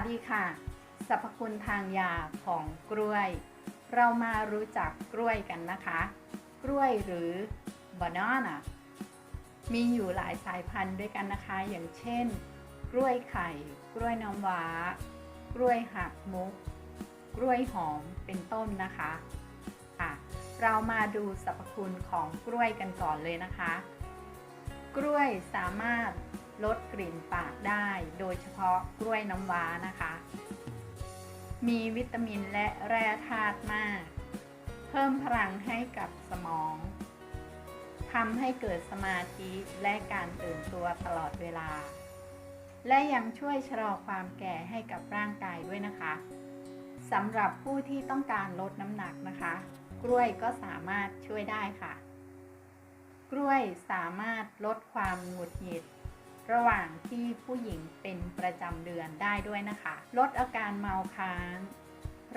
สดีค่ะ สรรพคุณทางยาของกล้วย เรามารู้จักกล้วยกันนะคะ กล้วยหรือ banana มีอยู่หลายสายพันธุ์ด้วยกันนะคะ อย่างเช่น กล้วยไข่ กล้วยน้ำว้า กล้วยหักมุก กล้วยหอมเป็นต้นนะคะค่ะ เรามาดูสรรพคุณของกล้วยกันก่อนเลยนะคะ กล้วยสามารถ ลดกลิ่นปากได้ โดยเฉพาะกล้วยน้ำว้านะคะ มีวิตามินและแร่ธาตุมาก เพิ่มพลังให้กับสมองทำให้เกิดสมาธิและการตื่นตัวตลอดเวลา และยังช่วยชะลอความแก่ให้กับร่างกายด้วยนะคะสำหรับผู้ที่ต้องการลดน้ำหนักนะคะ กล้วยก็สามารถช่วยได้ค่ะ กล้วยสามารถลดความหงุดหงิด ระหว่างที่ผู้หญิงเป็นประจำเดือนได้ด้วยนะคะ ลดอาการเมาค้าง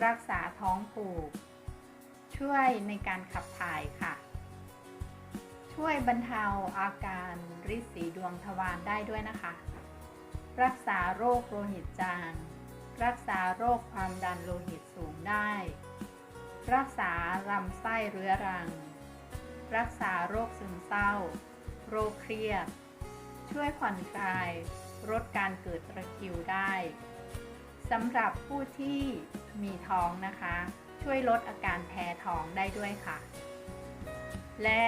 รักษาท้องผูก ช่วยในการขับถ่ายค่ะ ช่วยบรรเทาอาการริดสีดวงทวารได้ด้วยนะคะ รักษาโรคโลหิตจาง รักษาโรคความดันโลหิตสูงได้ รักษาลำไส้เรื้อรัง รักษาโรคซึมเศร้า โรคเครียด ช่วยผ่อนคลายลดการเกิดตะคริวได้สำหรับผู้ที่มีท้องนะคะ ช่วยลดอาการแพ้ท้องได้ด้วยค่ะ และ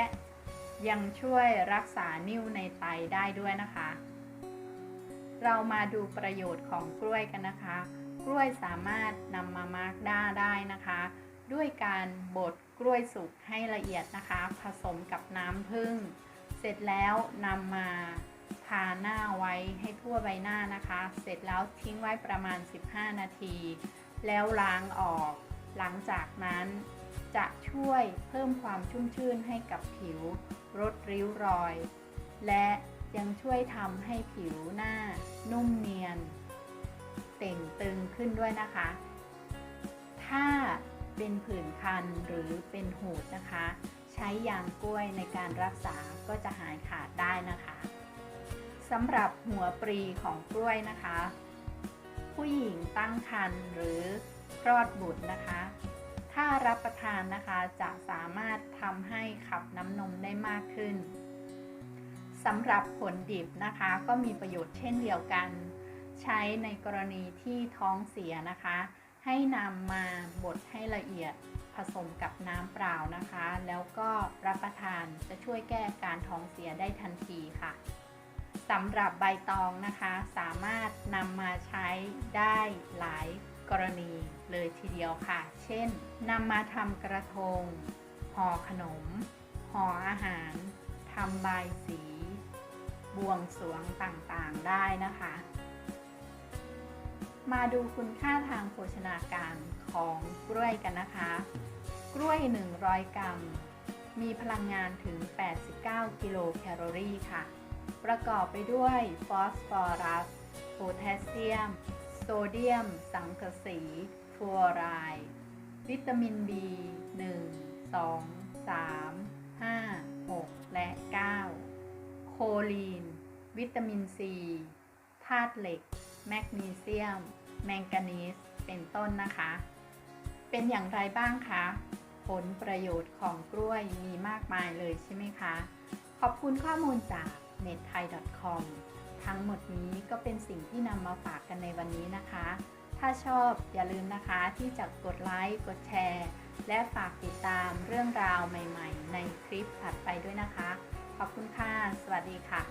ยังช่วยรักษานิ่วในไตได้ด้วยนะคะ เรามาดูประโยชน์ของกล้วยกันนะคะ กล้วยสามารถนำมามาร์กด้าได้นะคะ ด้วยการบดกล้วยสุกให้ละเอียดนะคะ ผสมกับน้ำผึ้งเสร็จแล้วนำมา ทาหน้าไว้ให้ทั่วใบหน้านะคะ เสร็จแล้วทิ้งไว้ประมาณ 15 นาที แล้วล้างออก หลังจากนั้นจะช่วยเพิ่มความชุ่มชื่นให้กับผิวลดริ้วรอย และยังช่วยทำให้ผิวหน้านุ่มเนียน เต่งตึงขึ้นด้วยนะคะ ถ้าเป็นผื่นคันหรือเป็นหูดนะคะ ใช้ยางกล้วยในการรักษาก็จะหายขาดได้ สำหรับหัวปรีของกล้วยนะคะ ผู้หญิงตั้งครรภ์หรือคลอดบุตรนะคะ ถ้ารับประทานนะคะจะสามารถทำให้ขับน้ำนมได้มากขึ้นสำหรับผลดิบนะคะก็มีประโยชน์เช่นเดียวกัน ใช้ในกรณีที่ท้องเสียนะคะ ให้นำมาบดให้ละเอียดผสมกับน้ำเปล่านะคะ แล้วก็รับประทานจะช่วยแก้การท้องเสียได้ทันทีค่ะ สำหรับใบตองนะคะ สามารถนำมาใช้ได้หลายกรณีเลยทีเดียวค่ะ เช่นนำมาทำกระทงห่อขนมห่ออาหารทำใบายสี บวงสวงต่างๆได้นะคะ มาดูคุณค่าทางโภชนาการของกล้วยกันนะคะ กล้วย 100 กรัม มีพลังงานถึง 89 กิโลแคลอรี่ค่ะ ประกอบไปด้วยฟอสฟอรัส โพแทสเซียม โซเดียม สังกะสีฟลูออไรด์วิตามิน B 1 2 3 5 6 และ 9 โคลีน วิตามิน C ธาตุเหล็ก แมกนีเซียม แมงกานีส เป็นต้นนะคะ เป็นอย่างไรบ้างคะ ผลประโยชน์ของกล้วยมีมากมายเลยใช่ไหมคะ ขอบคุณข้อมูลจาก n e t t h a i c o m ทั้งหมดนี้ก็เป็นสิ่งที่นำมาฝากกันในวันนี้นะคะ ถ้าชอบอย่าลืมนะคะที่จะกดไลค์กดแชร์ และฝากติดตามเรื่องราวใหม่ ๆ ในคลิปถัดไปด้วยนะคะ ขอบคุณค่ะ สวัสดีค่ะ